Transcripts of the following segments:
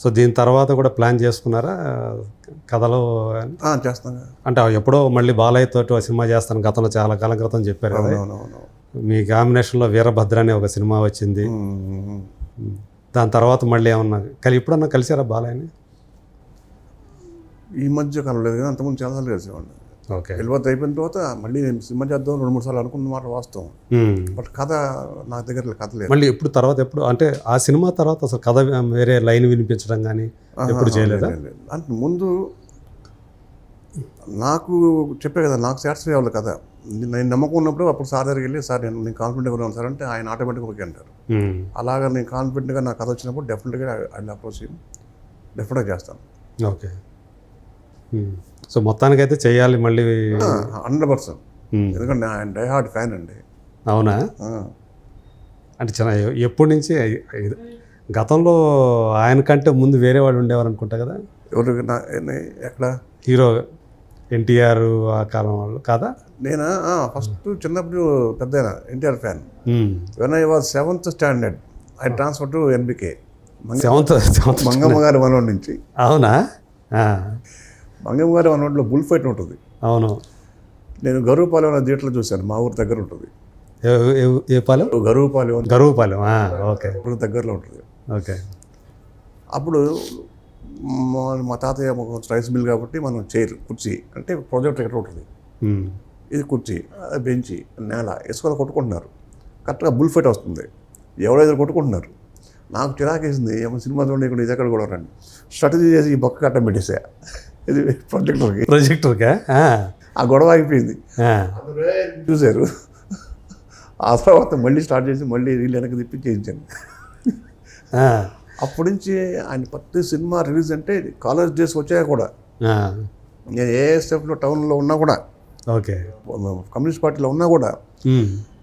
So దీని తర్వాత కూడా ప్లాన్ చేసుకున్నారా? కథలో ఆ, చేస్తాం కదా. అంటే ఎప్పుడో మళ్ళీ బాలయ్య తోటి సినిమా చేస్తాను గతంలో చాలా కాలం క్రితం చెప్పారు కదా. మీ కాంబినేషన్లో వీరభద్ర అనే ఒక సినిమా వచ్చింది. దాని తర్వాత మళ్ళీ ఏమన్నా కలి ఇప్పుడన్నా కలిసారా బాలయ్యని? ఈ మధ్య కాలం లేదు కానీ అంతకుముందు చాలాసార్లు కలిసేవాడిని. ఓకే. వెళ్ళిపోతే అయిపోయిన తర్వాత మళ్ళీ నేను సినిమా చేద్దాం రెండు మూడు సార్లు అనుకున్న మాట వాస్తవం. బట్ కథ నా దగ్గర కథ లేదు. మళ్ళీ ఎప్పుడు తర్వాత ఎప్పుడు అంటే ఆ సినిమా తర్వాత అసలు కథ వేరే లైన్ వినిపించడం కానీ ఎప్పుడు చేయలేదా? లేదు, లేదు. అంటే ముందు నాకు చెప్పే కదా నాకు సాటిస్ఫై అవ్వాలి కదా నేను నమ్మకం ఉన్నప్పుడు అప్పుడు సార్ దగ్గరికి వెళ్ళి సార్ నేను నేను కాన్ఫిడెంట్గా ఉన్నాను సార్ అంటే ఆయన ఆటోమేటిక్గా ఓకే అంటారు. అలాగా నేను కాన్ఫిడెంట్గా నా కథ వచ్చినప్పుడు డెఫినెట్గా ఆయన అప్రోచ్ డెఫినెట్గా చేస్తాను. ఓకే. సో మొత్తానికైతే చేయాలి మళ్ళీ హండ్రెడ్ పర్సెంట్. ఎందుకంటే ఆయన డై హార్ట్ ఫ్యాన్ అండి. అవునా. అంటే ఎ- ఎప్పటి నుంచి గతంలో ఆయన కంటే ముందు వేరే వాళ్ళు ఉండేవారు అనుకుంటా కదా? ఎవరు ఎక్కడ? హీరో ఎన్టీఆర్ ఆ కాలం వాళ్ళు కాదా? నేను? ఫస్ట్ చిన్నప్పుడు పెద్ద NTR fan. When I was seventh standard I transfer to NBK seventh seventh Mangamma గారి మనోడి నుంచి. అవునా? మంగమ్మ గారి మనోడిలో బుల్ ఫైట్ ఉంటుంది. అవును. నేను గరువుపాలెం అనే థియేటర్లో చూశాను. మా ఊరు దగ్గర ఉంటుంది. ఏ- పాలెం? గరువుపాలెం గరువుపాలెం ఓకే. ఊరు దగ్గరలో ఉంటుంది. ఓకే. అప్పుడు మా తాతయ్య ఒక రైస్ మిల్ కాబట్టి మనం చైర్ కుర్చీ అంటే ప్రాజెక్ట్ ఎక్కడ ఉంటుంది. ఇది కుర్చీ బెంచి నేల ఇసుకలో కొట్టుకుంటున్నారు. కరెక్ట్గా బుల్ ఫైట్ వస్తుంది. ఎవరైతే కొట్టుకుంటున్నారు? నాకు చిరాకేసింది. ఏమో సినిమా చూడండి ఇక్కడ ఇది ఎక్కడ కూడా రండి. స్ట్రాటజీ చేసి ఈ బొక్క కట్టం పెట్టేసా. ఇది ప్రాజెక్టర్కి ప్రొజెక్టర్కా ఆ, గొడవ ఆగిపోయింది. చూశారు? ఆ తర్వాత మళ్ళీ స్టార్ట్ చేసి మళ్ళీ రీల్ వెనక్కి తిప్పి చేయించాను. అప్పటి నుంచి ఆయన ప్రతి సినిమా రిలీజ్ అంటే కాలేజ్ డేస్ వచ్చాక కూడా. నేను ఏఎస్ఎఫ్లో టౌన్లో ఉన్నా కూడా. ఓకే. కమ్యూనిస్ట్ పార్టీలో ఉన్నా కూడా.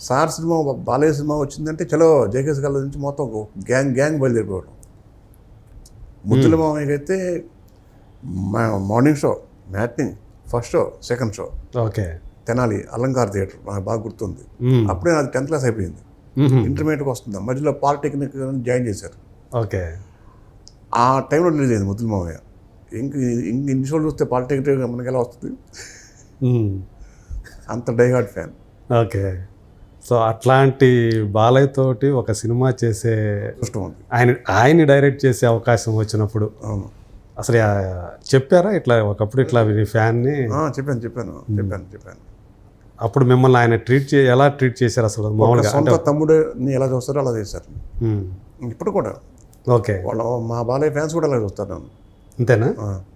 సార్ సినిమా బాలయ్య సినిమా వచ్చిందంటే చలో జేకేఎస్ కాలేజ్ నుంచి మొత్తం గ్యాంగ్ గ్యాంగ్ బయలుదేరిపోవడం ముద్దుల మామయ్యకి అయితే మా- morning show matinee first show second show okay. Tenali Alankar theatre నాకు బాగా గుర్తుంది. అప్పుడే నాది టెన్త్ క్లాస్ అయిపోయింది. ఇంటర్మీడియట్కి వస్తుంది. మధ్యలో పాలిటెక్నిక్ జాయిన్ చేశారు. ఓకే. ఆ టైంలో రిలీజ్ అయింది ముద్దుల మామయ్య ఇంక ఇంక ఇన్ని షోలు చూస్తే పాలిటెక్నిక్ మనకి ఎలా వస్తుంది? అంత డైహార్డ్ ఫ్యాన్. ఓకే. సో అట్లాంటి బాలయ్య తోటి ఒక సినిమా చేసే ఆయన ఆయన్ని డైరెక్ట్ చేసే అవకాశం వచ్చినప్పుడు అవును. అసలు చెప్పారా? ఇట్లా ఒకప్పుడు ఇట్లా ఫ్యాన్ని? చెప్పాను చెప్పాను చెప్పాను చెప్పాను. అప్పుడు మిమ్మల్ని ఆయన ట్రీట్ చే ఎలా ట్రీట్ చేశారు అసలు? మామూలుగా సొంత తమ్ముడిని ఎలా చూస్తారో అలా చేశారు. ఇప్పుడు కూడా. ఓకే. వాళ్ళ మా బాలయ్య ఫ్యాన్స్ కూడా అలా చూస్తారు నన్ను. అంతేనా?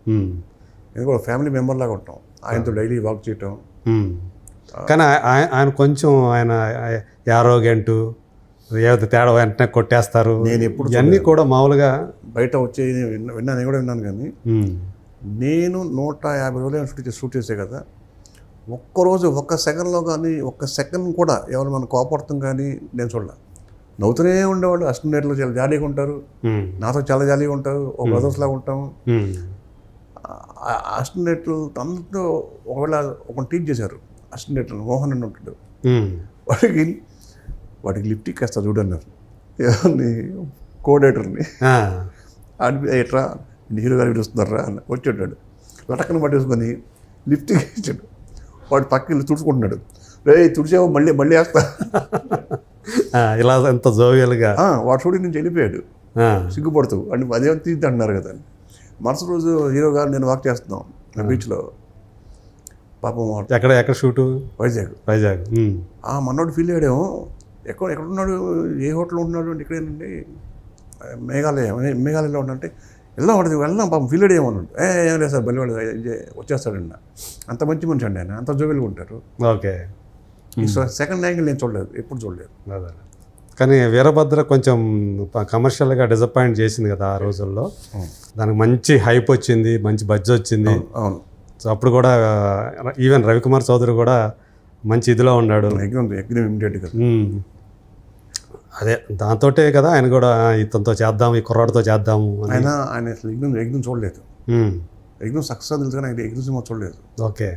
నేను కూడా ఫ్యామిలీ మెంబర్ లాగా ఉంటాం. ఆయనతో డైలీ వాక్ చేయటం. కానీ ఆయ- ఆయ- ఆయన కొంచెం ఆయన యారోగెంటు ఏదో తేడా వెంటనే కొట్టేస్తారు. నేను ఎప్పుడు ఇవన్నీ కూడా మామూలుగా బయట వచ్చి విన్నా విన్నాను నేను కూడా విన్నాను కానీ నేను నూట యాభై రోజులు షూట్ చేసి షూట్ చేసే కదా ఒక్కరోజు ఒక్క సెకండ్లో కానీ ఒక్క సెకండ్ కూడా ఎవరు మనం కోపడతాం కానీ నేను చూడలే. నవ్వుతూనే ఉండేవాళ్ళు అస్టిమేట్లో చాలా జాలీగా ఉంటారు. నాతో చాలా జాలీగా ఉంటారు. ఒక బ్రదర్స్ లాగా ఉంటాం. మ్, అస్టిమేట్లు అందరితో ఒకవేళ ఒక టీచ్ చేశారు అస్టిమేట్లు మోహన్ అని ఉంటాడు. వాడికి వాడికి లిఫ్ట్ ఇక్కేస్తా చూడన్నారు ఎవరిని ఆ, ఆడి ఎట్రా హీరో గారు పిలుస్తున్నారా? అని వచ్చాడు లటక్కన పట్టేసుకొని లిఫ్ట్ ఇచ్చాడు వాడు పక్కకి తుడుచుకుంటున్నాడు. రే తుడిచావు మళ్ళీ మళ్ళీ వేస్తా. ఇలా ఎంత జోవియల్గా. వాడు చూడి నుంచి వెళ్ళిపోయాడు సిగ్గుపడుతూ. అని అదేం తీద్ది అంటున్నారు కదా. మరుసటి రోజు హీరో గారు నేను వాక్ చేస్తున్నాం నా బీచ్లో. పాపం ఎక్కడ ఎక్కడ షూటు? వైజాగ్. వైజాగ్. ఆ మనోడు ఫీల్ అయ్యాడేమో. ఎక్కడ ఎక్కడున్నాడు ఏ హోటల్లో ఉంటున్నాడు అంటే ఇక్కడేనండి మేఘాలయ మేఘాలయలో ఉండంటే వెళ్దాం వాడికి వెళ్దాం పాపం ఫీల్ అయ్యాము అన్నాడు ఏ ఏం లేదు సార్ బలివాడు వచ్చేస్తాడండి అంత మంచి మనిషి అండి ఆయన అంత జోబెలుగా ఉంటారు. ఓకే. సెకండ్ యాంగిల్ నేను చూడలేదు ఎప్పుడు చూడలేదు. కానీ వీరభద్ర కొంచెం కమర్షియల్గా డిసప్పాయింట్ చేసింది కదా ఆ రోజుల్లో. దానికి మంచి హైప్ వచ్చింది మంచి బడ్జెట్ వచ్చింది. అవును సో అప్పుడు కూడా ఈవెన్ రవికుమార్ చౌదరి కూడా మంచి ఇదిలో ఉన్నాడు. ఎగ్జామ్ ఎగ్జామ్ ఇమీడియట్గా. అదే దాంతోటే కదా ఆయన కూడా ఇతనితో చేద్దాం ఈ కుర్రాడితో చేద్దాము ఆయన ఆయన అసలు ఎగ్జామ్ ఎగ్జామ్ చూడలేదు. ఎగ్జామ్ సక్సెస్ తెలుసు కానీ ఆయన ఎగ్జామ్ సినిమా చూడలేదు. ఓకే.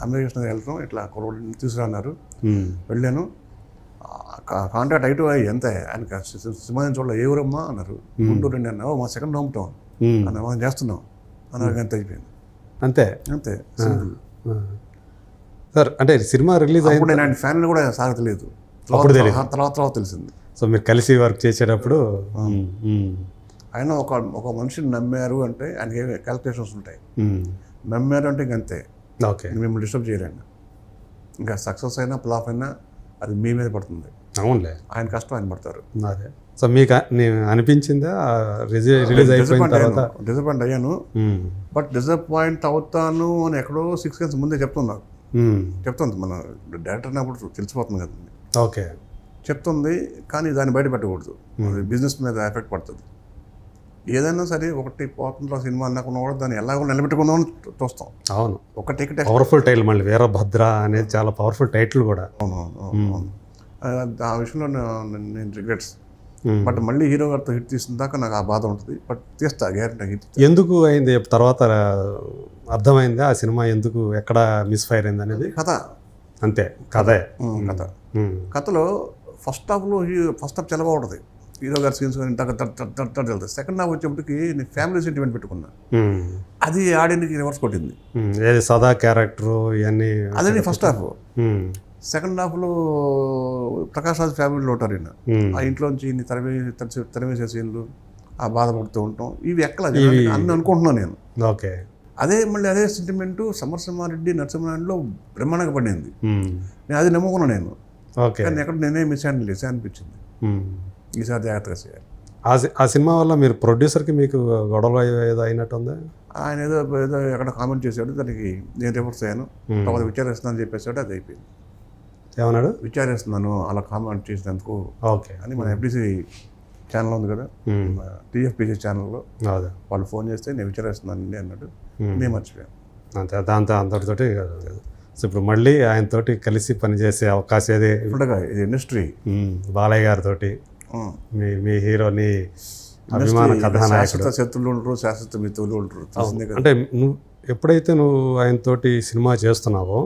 అమెరికేషన్ వెళ్తాం ఇట్లా కుర్రోడిని తీసుకురన్నారు. మ్మ్. వెళ్ళాను. కాంటాక్ట్ అయితే అయ్యి అంతే ఆయన సింహాన్ని చూడలే ఏ ఊరమ్మా అన్నారు. గుంటూరు అండి అన్న "ఓ, మా సెకండ్ హోమ్. టౌన్. అన్న మనం చేస్తున్నాం. అన్నారు అంత అయిపోయింది. అంతే? అంతే. సార్ అంటే సినిమా రిలీజ్ నేను ఆయన ఫ్యాన్ కూడా తర్వాత తర్వాత తర్వాత తెలిసింది. సో మీరు కలిసి వర్క్ చేసేటప్పుడు ఆయన ఒక ఒక మనిషిని నమ్మారు అంటే ఆయనకి క్యాలిక్యులేషన్స్ ఉంటాయి. నమ్మారు అంటే ఇంక అంతే. ఓకే. మిమ్మల్ని డిస్టర్బ్ చేయలేండి ఇంకా సక్సెస్ అయినా ఫ్లాప్ అయినా అది మీ మీద పడుతుంది. అవునులే. ఆయన కష్టం ఆయన పడతారు. అదే. సో మీకు అనిపించిందా? రిలీజ్ అయిపోయిన తర్వాత? అయ్యాను. డిసప్పాయింట్ అయ్యాను. బట్ డిసప్పాయింట్ అవుతాను అని ఎక్కడో సిక్స్ మంత్స్ ముందే చెప్తుంది నాకు ఉమ్, చెప్తుంది మన డైరెక్టర్ అన్నప్పుడు తెలిసిపోతుంది కదండి ఓకే. చెప్తుంది కానీ దాన్ని బయట పెట్టకూడదు. బిజినెస్ మీద ఎఫెక్ట్ పడుతుంది. ఏదైనా సరే ఒకటి పోతుందో సినిమా అన్నకుండా కూడా దాన్ని ఎలాగో నిలబెట్టుకుందాం అని చూస్తాం అవును. ఒక టికెట్ పవర్ఫుల్ టైటిల్ మళ్ళీ వీరభద్ర అనేది చాలా పవర్ఫుల్ టైటిల్ కూడా. అవును అవును. ఆ- విషయంలో నేను రిగ్రెట్స్. బట్ మళ్ళీ హీరో గారితో హిట్ తీసిన దాకా నాకు ఆ బాధ ఉంటుంది. బట్ తీస్తా గ్యారెంటీ హిట్ ఎందుకు అయింది తర్వాత అర్థమైందా ఆ సినిమా ఎందుకు ఎక్కడ మిస్ ఫైర్ అయింది అనేది? కథ. అంతే కథే. కథ. కథలో ఫస్ట్ హాఫ్లో ఫస్ట్ హాఫ్ చాలా బాగుంటుంది హీరో గారి సీన్స్ కానీ వెళ్తాయి సెకండ్ హాఫ్ వచ్చేప్పటికి నేను ఫ్యామిలీ సెంటిమెంట్ పెట్టుకున్నా. అది ఆడియన్కి రివర్స్ కొట్టింది. ఏది సదా క్యారెక్టరు ఇవన్నీ అదే ఫస్ట్ హాఫ్. సెకండ్ హాఫ్లో ప్రకాష్ రాజ్ ఫ్యామిలీలో ఉంటారు ఈయన. ఆ ఇంట్లోంచి ఇన్ని తరిమే తరిచే- తరిమేసే సీన్లు ఆ బాధపడుతూ ఉంటాం. ఇవి ఎక్కల అన్ని అనుకుంటున్నాను నేను. ఓకే. అదే మళ్ళీ అదే సెంటిమెంటు సమరసింహారెడ్డి నరసింహారెడ్డిలో బ్రహ్మాండంగా పడింది. నేను అది నమ్ముకున్నాను నేను. కానీ ఎక్కడ నేనే మిస్ అయ్యాను లేసే అనిపించింది. ఈసారి జాగ్రత్తగా చేయాలి. ఆ సినిమా వల్ల మీరు ప్రొడ్యూసర్కి మీకు గొడవ ఏదో అయినట్టుందా? ఆయన ఏదో ఏదో ఎక్కడ కామెంట్ చేశాడు దానికి నేను రివర్స్ అయ్యాను. తర్వాత విచారిస్తున్నాను అని చెప్పేసాడు అది అయిపోయింది. ఏమన్నాడు? విచారిస్తున్నాను అలా కామెంట్ చేసినందుకు ఓకే. అని మన ఎఫ్డిసి ఛానల్ ఉంది కదా? టీఎఫ్పిసి ఛానల్లో వాళ్ళు ఫోన్ చేస్తే నేను విచారిస్తున్నాను అండి అన్నాడు. నేను మర్చిపోయాను. అంతే దాంతో అంతటితోటి సో ఇప్పుడు మళ్ళీ ఆయనతోటి కలిసి పనిచేసే అవకాశం ఏది? ఇది ఇండస్ట్రీ బాలయ్య గారితోటి. మీ మీ హీరోని అభిమాన కథానాయకుడు. శత్రువులు ఉంటారు శాశ్వత మిత్రులు ఉంటారు అంటే నువ్వు ఎప్పుడైతే నువ్వు ఆయనతోటి సినిమా చేస్తున్నావో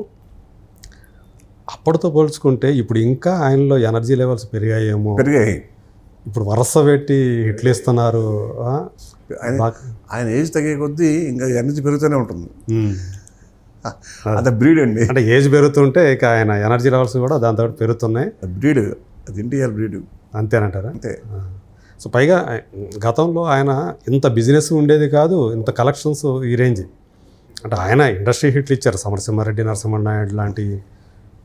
అప్పటితో పోల్చుకుంటే ఇప్పుడు ఇంకా ఆయనలో ఎనర్జీ లెవెల్స్ పెరిగాయేమో. పెరిగాయి. ఇప్పుడు వరుస పెట్టి హిట్లు ఇస్తున్నారు? ఆయన ఏజ్ తగ్గే కొద్దీ ఇంకా ఎనర్జీ పెరుగుతూనే ఉంటుంది. అదే బ్రీడ్ అండి. అంటే ఏజ్ పెరుగుతుంటే ఇక ఆయన ఎనర్జీ లెవెల్స్ కూడా దాంతో పెరుగుతున్నాయి. బ్రీడ్ అది ఇంటియర్ బ్రీడ్. అంతేనంటారా? అంతే. సో పైగా గతంలో ఆయన ఇంత బిజినెస్ ఉండేది కాదు ఇంత కలెక్షన్స్ ఈ రేంజ్. అంటే ఆయన ఇండస్ట్రీ హిట్లు ఇచ్చారు సమరసింహారెడ్డి నరసింహనాయుడు లాంటి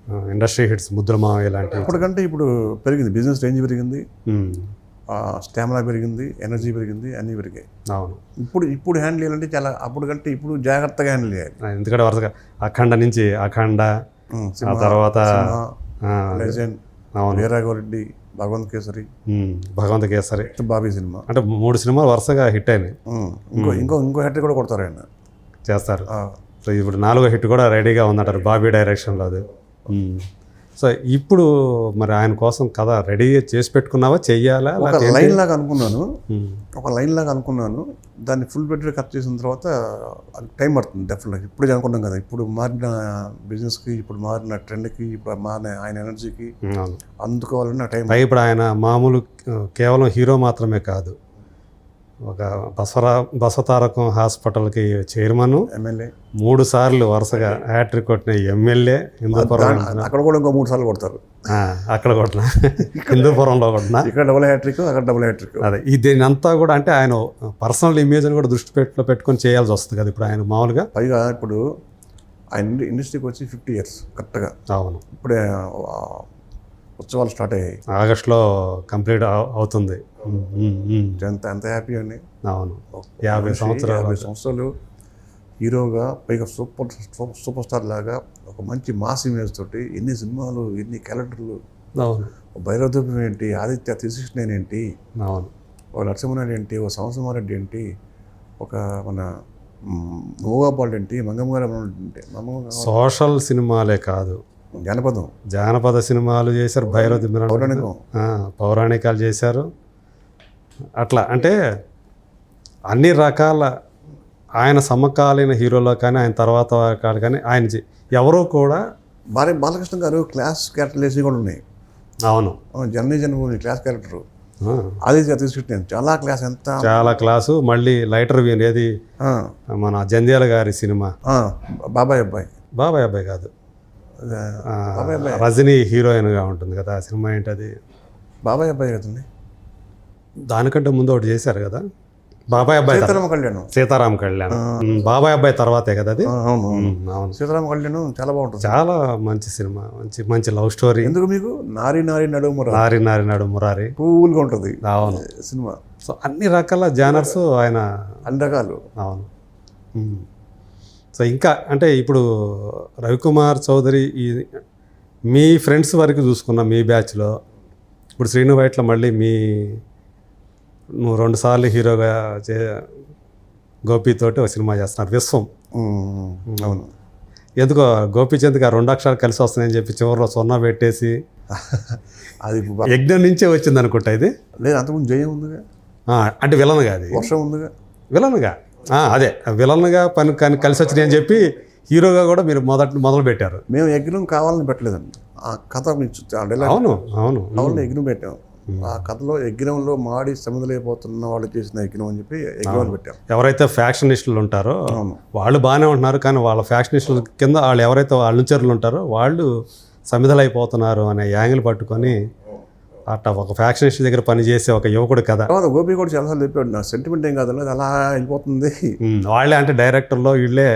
ఆ, ఇండస్ట్రీ హిట్స్ ముద్రమావయ్య లాంటి. అప్పటికంటే ఇప్పుడు పెరిగింది బిజినెస్ రేంజ్ పెరిగింది. స్టామినా పెరిగింది ఎనర్జీ పెరిగింది అన్నీ పెరిగాయి. అవును. ఇప్పుడు ఇప్పుడు హ్యాండిల్ చేయాలంటే చాలా అప్పుడు కంటే ఇప్పుడు జాగ్రత్తగా హ్యాండిల్ చేయాలి. ఎందుకంటే వరుసగా అఖండ నుంచి అఖండ ఆ తర్వాత వీరాఘవరెడ్డి భగవంత్ కేసరి. భగవంత కేసరి. బాబీ సినిమా. అంటే మూడు సినిమాలు వరుసగా హిట్ అయినాయి. ఇంకో ఇంకో ఇంకో హెడ్ కూడా కొడతారు ఆయన. చేస్తారు. సో ఇప్పుడు నాలుగో హిట్ కూడా రెడీగా ఉందంటారు బాబీ డైరెక్షన్లో అది. సో ఇప్పుడు మరి ఆయన కోసం కథ రెడీ చేసి పెట్టుకున్నావా? చెయ్యాలా? ఒక లైన్ లాగా అనుకున్నాను. ఒక లైన్ లాగా అనుకున్నాను. దాన్ని ఫుల్ బెడ్రీ కట్ చేసిన తర్వాత అది టైం పడుతుంది డెఫినెట్గా. ఇప్పుడు అనుకున్నాం కదా ఇప్పుడు మారిన బిజినెస్కి ఇప్పుడు మారిన ట్రెండ్కి ఇప్పుడు మారిన ఆయన ఎనర్జీకి అందుకోవాలన్న టైం. ఇప్పుడు ఆయన మామూలు కేవలం హీరో మాత్రమే కాదు. ఒక బసవరా బసవతారకం హాస్పిటల్కి చైర్మన్. ఎమ్మెల్యే. మూడు సార్లు వరుసగా హ్యాట్రిక్ కొట్టిన ఎమ్మెల్యే హిందూపురం అక్కడ కూడా ఇంకో మూడు సార్లు కొడతారు. అక్కడ కొట్టిన. హిందూపురంలో కొట్టిన. ఇక్కడ డబుల్ హ్యాట్రిక్ అక్కడ డబుల్ హ్యాట్రిక్ అదే ఈ దీని అంతా కూడా అంటే ఆయన పర్సనల్ ఇమేజ్ని కూడా దృష్టి పెట్టులో పెట్టుకొని చేయాల్సి వస్తుంది కదా ఇప్పుడు ఆయన మామూలుగా. పైగా ఇప్పుడు ఆయన ఇండ- ఇండస్ట్రీకి వచ్చి ఫిఫ్టీ ఇయర్స్ కరెక్ట్గా అవును. ఇప్పుడే ఉత్సవాలు స్టార్ట్ అయ్యాయి. ఆగస్టులో కంప్లీట్ అవ- అవుతుంది. ఎంత ఎంత హ్యాపీ అండి. అవును. యాభై సంవత్సరాలు యాభై సంవత్సరాలు హీరోగా పైగా సూపర్ సూపర్ స్టార్ లాగా ఒక మంచి మాస్ ఇమేజ్ తోటి ఎన్ని సినిమాలు ఎన్ని క్యారెక్టర్లు అవును. భైరవదూపం ఏంటి ఆదిత్య త్రిశిష్ణన్ ఏంటి అవును. ఓ నరసింహనాయుడు ఏంటి ఓ సంవత్సరారెడ్డి ఏంటి ఒక మన మూగాపాడు ఏంటి మంగమ్మ సోషల్ సినిమాలే కాదు. జానపదం. జానపద సినిమాలు చేశారు భైరవ. పౌరాణికం. పౌరాణికాలు చేశారు. అట్లా అంటే అన్ని రకాల ఆయన సమకాలీన హీరోలో కానీ ఆయన తర్వాత కాదు కానీ ఆయన ఎవరో కూడా బాలే బాలకృష్ణ గారు క్లాస్ క్యారెక్టర్ వేసి కూడా ఉన్నాయి. అవును. Journey Janmabhoomi class character. అది తీసుకుంటాను చాలా క్లాస్ ఎంత చాలా క్లాసు. మళ్ళీ లైటర్ వీన్ ఏది? మన జంధ్యాల గారి సినిమా. బాబాయ్ అబ్బాయి. బాబాయ్ అబ్బాయి కాదు. రజనీ హీరోయిన్గా ఉంటుంది కదా ఆ సినిమా ఏంటది? బాబాయ్ అబ్బాయి కదండి దానికంటే ముందు ఒకటి చేశారు కదా. బాబాయ్ అబ్బాయి సీతారామ కళ్యాణం. సీతారాం కళ్యాణ్. బాబాయ్ అబ్బాయి తర్వాతే కదా అది? అవును సీతారామ కళ్యాణం చాలా బాగుంటుంది. చాలా మంచి సినిమా మంచి మంచి లవ్ స్టోరీ. ఎందుకు మీకు? నారి నారి నడుము నారి నారి నాడు మురారి. కూల్గా ఉంటుంది. అవును. సినిమా. సో అన్ని రకాల జానర్స్ ఆయన అన్ని రకాలు. అవును. సో ఇంకా అంటే ఇప్పుడు రవికుమార్ చౌదరి ఈ మీ ఫ్రెండ్స్ వరకు చూసుకున్న మీ బ్యాచ్లో. ఇప్పుడు శ్రీను వైట్ల మళ్ళీ మీ నువ్వు రెండుసార్లు హీరోగా చే గోపితోటి ఒక సినిమా చేస్తున్నారు విశ్వం. అవును. ఎందుకో గోపీచంద్కి ఆ రెండు అక్షరాలు కలిసి వస్తున్నాయని చెప్పి చివరిలో సున్నా పెట్టేసి అది యజ్ఞం నుంచే వచ్చింది అనుకుంటా ఇది? లేదు అంతకుముందు జయం ఉందిగా. అంటే విలన్గా అది. వర్షం ఉందిగా. విలన్గా? అదే. విలన్గా పని కానీ కలిసి వచ్చినాయి అని చెప్పి హీరోగా కూడా మీరు మొదట మొదలు పెట్టారు మేము యజ్ఞం కావాలని పెట్టలేదండి. ఆ కథ అవును అవును. కావాలని యజ్ఞం పెట్టాం. ఆ కథలో యజ్ఞంలో మాడి సముద్రమైపోతున్న వాళ్ళు చేసిన యజ్ఞం అని చెప్పి యజ్ఞం పెట్టాం. ఎవరైతే ఫ్యాక్షనిస్టులు ఉంటారో అవును. వాళ్ళు బాగానే ఉంటున్నారు కానీ వాళ్ళ ఫ్యాక్షనిస్టుల కింద వాళ్ళు ఎవరైతే అనుచరులు ఉంటారో వాళ్ళు సమిధలైపోతున్నారు అనే యాంగిల్ పట్టుకొని అట్లా ఒక ఫ్యాక్షనిస్ట్ దగ్గర పనిచేసే ఒక యువకుడు కథ తర్వాత గోపి కూడా చాలాసార్లు చెప్పాడు నా సెంటిమెంట్ ఏం కాదు అది అలా వెళ్ళిపోతుంది వాళ్ళే అంటే డైరెక్టర్లో వీళ్ళే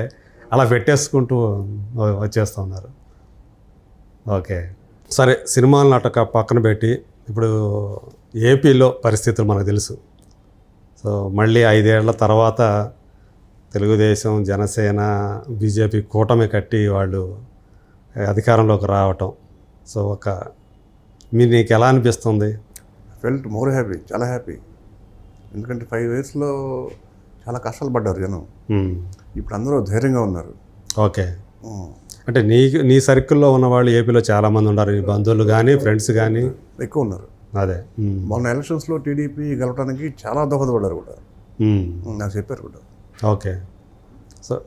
అలా పెట్టేసుకుంటూ వచ్చేస్తూ ఉన్నారు ఓకే. సరే సినిమాలను అటక పక్కన పెట్టి ఇప్పుడు ఏపీలో పరిస్థితులు మనకు తెలుసు. సో మళ్ళీ ఐదేళ్ళ తర్వాత తెలుగుదేశం జనసేన బీజేపీ కూటమి కట్టి వాళ్ళు అధికారంలోకి రావటం. సో ఒక మీ నీకు ఎలా అనిపిస్తుంది ఫెల్ట్ మోర్ హ్యాపీ చాలా హ్యాపీ ఎందుకంటే ఫైవ్ ఇయర్స్లో చాలా కష్టాలు పడ్డారు జనం. ఇప్పుడు అందరూ ధైర్యంగా ఉన్నారు. ఓకే. అంటే నీ నీ సర్కిల్లో ఉన్న వాళ్ళు ఏపీలో చాలామంది ఉన్నారు. నీ బంధువులు కానీ ఫ్రెండ్స్ కానీ ఎక్కువ ఉన్నారు. అదే. మొన్న ఎలక్షన్స్లో టీడీపీ గెలవడానికి చాలా దోహదపడ్డారు కూడా. నాకు చెప్పారు కూడా. ఓకే. సో